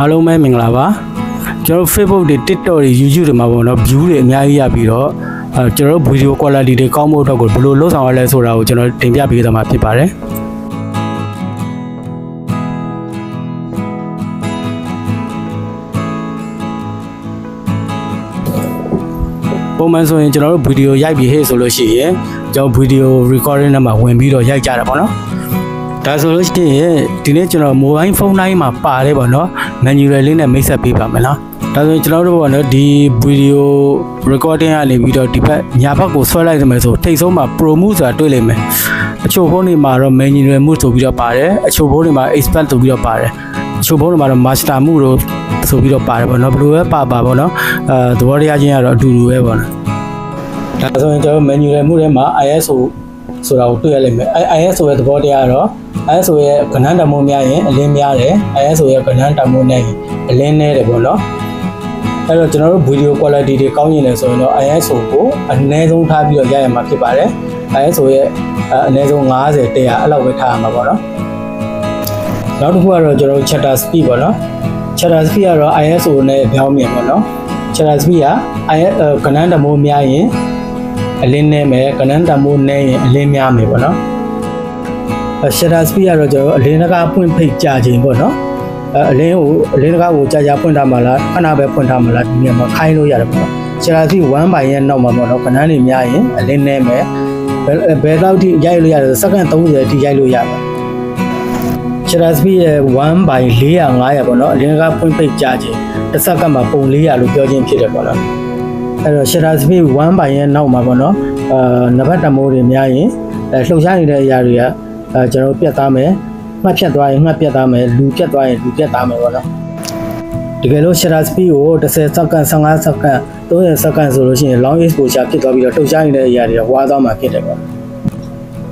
အားလုံးပဲမင်္ဂလာပါကျွန်တော်တို့ Facebook တွေ TikTok တွေ YouTube တွေမှာပေါ့နော် view တွေအများကြီးရပြီးတော့အဲကျွန်တော်တို့ video quality တွေကောင်းဖို့အတွက်ကိုဘယ်လိုလုပ်ဆောင်ရလဲဆိုတာကိုကျွန်တော်တင်ပြပေးသွားမှာဖြစ်ပါတယ်ပုံမှန်ဆိုရင်ကျွန်တော်တို့ဗီဒီယိုရိုက်ပြီးဟဲ့ဆိုလို့ရှိရင်ကျွန်တော်ဗီဒီယို recording နဲ့မှာဝင်ပြီးတော့ရိုက်ကြတာပေါ့နော် ဒါဆိုလို့ရှိရင်ဒီနေ့ကျွန်တော် mobile phone တိုင်းမှာပါတယ်ပေါ့နော် manual လေးနဲ့မိတ်ဆက်ပေးပါမယ်နော်ဒါဆိုရင်ကျွန်တော်တို့ပေါ့နော်ဒီဗီဒီယို recording ကနေပြီးတော့ဒီဘက်ညာဘက်ကိုဆွဲလိုက်မယ်ဆိုထိတ်ဆုံးမှာ pro move ဆိုတာတွေ့လိမ့်မယ်အချို့ဖုန်းတွေမှာတော့ manual move ဆိုပြီးတော့ပါတယ်အချို့ဖုန်းတွေမှာ expert ဆိုပြီးတော့ပါတယ်အချို့ဖုန်းတွေမှာတော့ master move လို့ဆိုပြီးတော့ပါတယ်ပေါ့နော်ဘယ်လိုပဲပါပါပေါ့နော်အဲသဘောတရားချင်းကတော့အတူတူပဲပေါ့နော်ဒါဆိုရင်ကျွန်တော် menu ရဲ့မှုထဲမှာ ISO ဆိုတာကိုတွေ့ရလိမ့်မယ်အဲ ISO ရဲ့သဘောတရားကတော့ ISO ရဲ့ကဏ္ဍတမိုးများရင်အလင်းများတယ် ISO ရဲ့ကဏ္ဍတမိုးနဲ့ရင်အလင်းနည်းတယ်ပေါ့နော်အဲ့တော့ကျွန်တော်တို့ video quality တွေကောင်းရင်လည်းဆိုရင်တော့ ISO ကိုအနည်းဆုံးထားပြီးတော့ရရမှာဖြစ်ပါတယ် ISO ရဲ့အနည်းဆုံး90 100အဲ့လောက်ပဲထားရမှာပေါ့နော်နောက်တစ်ခုကတော့ကျွန်တော်တို့ shutter speed ပေါ့နော် shutter speed ကတော့ ISO နဲ့ပြောင်းမြင်ပေါ့နော် shutter speed က IS ကဏ္ဍတမိုးများရင်အလင်းနဲ့မယ်ကဏ္ဍတမိုးနဲ့ရင်အလင်းများမယ်ပေါ့နော်အဲ shutter speed ကတော့ကျွန်တော်အလင်းတကားဖွင့်ဖိတ်ကြာခြင်းပေါ့နော်အဲအလင်းကိုအလင်းတကားကိုကြာကြာဖွင့်ထားမှလားခဏပဲဖွင့်ထားမှလားဒီနေရာမှာခိုင်းလို့ရတယ်ပေါ့နော် shutter speed 1 by ရဲ့နောက်မှာပေါ့နော်ကဏ္ဍတွေများရင်အလင်းနဲ့မယ်ဘယ်ဘယ်လောက်ထိရိုက်လို့ရတယ်စက္ကန့်30အထိရိုက်လို့ရပါ shutter speed ရဲ့1 by 400 500ပေါ့နော်အလင်းကဖွင့်ပိတ်ကြခြင်းတစ်စက္ကန့်မှာပုံ400လို့ပြောခြင်းဖြစ်တယ်ပေါ့နော်အဲ့တော့ shutter speed 1 by ရဲ့နောက်မှာပေါ့နော်အာနံပါတ်တမိုးတွေများရင်အဲလှုပ်ရှားနေတဲ့အရာတွေက အဲကျွန်တော်တို့ပြတ်သားမယ်မှတ်ဖြတ်သွားရင်မှတ်ပြတ်သားမယ်လူပြတ်သွားရင်လူပြတ်သားမယ်ပေါ့နော်တကယ်လို့ shutter speed ကို10စက္ကန့်15စက္ကန့်30စက္ကန့်ဆိုလို့ရှိရင် long exposure ဖြစ်သွားပြီးတော့လှုပ်ရှားနေတဲ့အရာတွေကဝါသွားမှာဖြစ်တယ်ပေါ့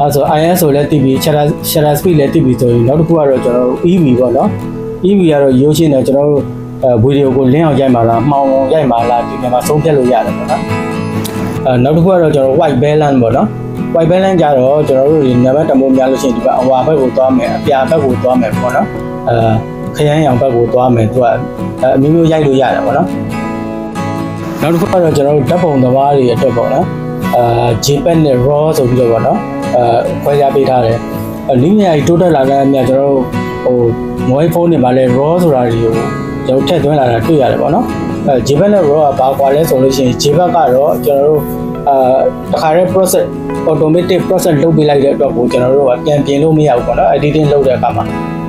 အဲဆို ISO လည်းတည်ပြီး shutter shutter speed လည်းတည်ပြီးဆိုရင်နောက်တစ်ခုကတော့ကျွန်တော်တို့ EV ပေါ့နော် EV ကတော့ရိုးရှင်းတယ်ကျွန်တော်တို့အဲဗီဒီယိုကိုလင်းအောင်ရိုက်မှာလားမှောင်အောင်ရိုက်မှာလားဒီနေရာမှာဆုံးဖြတ်လို့ရတယ်ပေါ့နော် အဲနောက်တစ်ခုကတော့ကျွန်တော် white balance ပေါ့နော် white balance ကြတော့ကျွန်တော်တို့ဒီနံပါတ်တမိုးများလို့ရှိရင်ဒီဘက်အဝါဘက်ကိုသွားမယ်အပြာဘက်ကိုသွားမယ်ပေါ့နော်အဲခရမ်းရောင်ဘက်ကိုသွားမယ်သူကအမျိုးမျိုးရိုက်လို့ရတယ်ပေါ့နော်နောက်တစ်ခုကတော့ကျွန်တော်တို့ဓာတ်ပုံသမားတွေအတွက်ပေါ့နော်အာ JPEG နဲ့ RAW ဆိုပြီးတော့ပေါ့နော်အဲခွဲခြားပေးထားတယ်အနည်းငယ်တိုးတက်လာတဲ့အမြတ်ကျွန်တော်တို့ဟို mobile phone တွေမှာလည်း RAW ဆိုတာတွေကိုကျွန်တော်ထည့်သွင်းလာတာတွေ့ရတယ်ပေါ့နော် အဲ JPEG နဲ့ RAW ကဘာကွာလဲဆိုလို့ရှိရင် JPEG ကတော့ကျွန်တော်တို့အာတခါတည်း process automatic process လုပ်ပေးလိုက်တဲ့အတွက်ကိုကျွန်တော်တို့ကပြန်ပြင်လို့မရဘူးပေါ့နော် editing လုပ်တဲ့အခါမှာ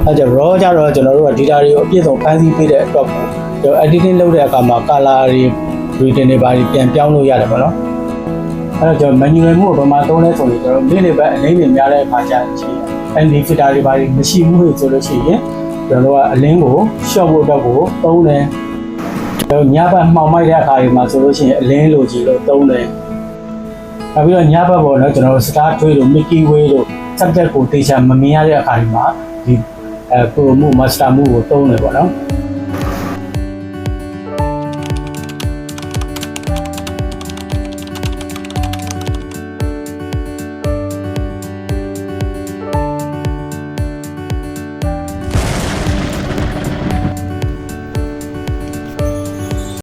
အဲကြောင့် raw ကြတော့ကျွန်တော်တို့က data တွေကိုအပြည့်စုံဖန်ဆီးပေးတဲ့အတွက်ကိုကျွန်တော် editing လုပ်တဲ့အခါမှာ color တွေ reading တွေပါပြန်ပြောင်းလို့ရတယ်ပေါ့နော်အဲ့တော့ကျွန်တော် manual မှုကိုဘာမှသုံးလဲဆိုရင်ကျွန်တော်နေ့နေ့ပဲအလင်းတွေများတဲ့အခါကျရင်ရှိတယ်။ ND filter တွေပါမရှိဘူးလို့ဆိုလို့ရှိရင်ကျွန်တော်တို့ကအလင်းကို short ဖို့အတွက်ကိုသုံးတယ်။ကျွန် တော်ညဘက်မှောင်မိုက်တဲ့အခါတွေမှာဆိုလို့ရှိရင်အလင်းလိုကြည့်လို့သုံးတယ်။နောက်ပြီးတော့ညဘက်ပေါ်တော့ကျွန်တော်တို့ star tree လို့ Mickey Way လို့ subject ကိုတေချာမမြင်ရတဲ့အခါတွေမှာဒီအဲ pro မှု master မှုကိုသုံးတယ်ပေါ့နော်။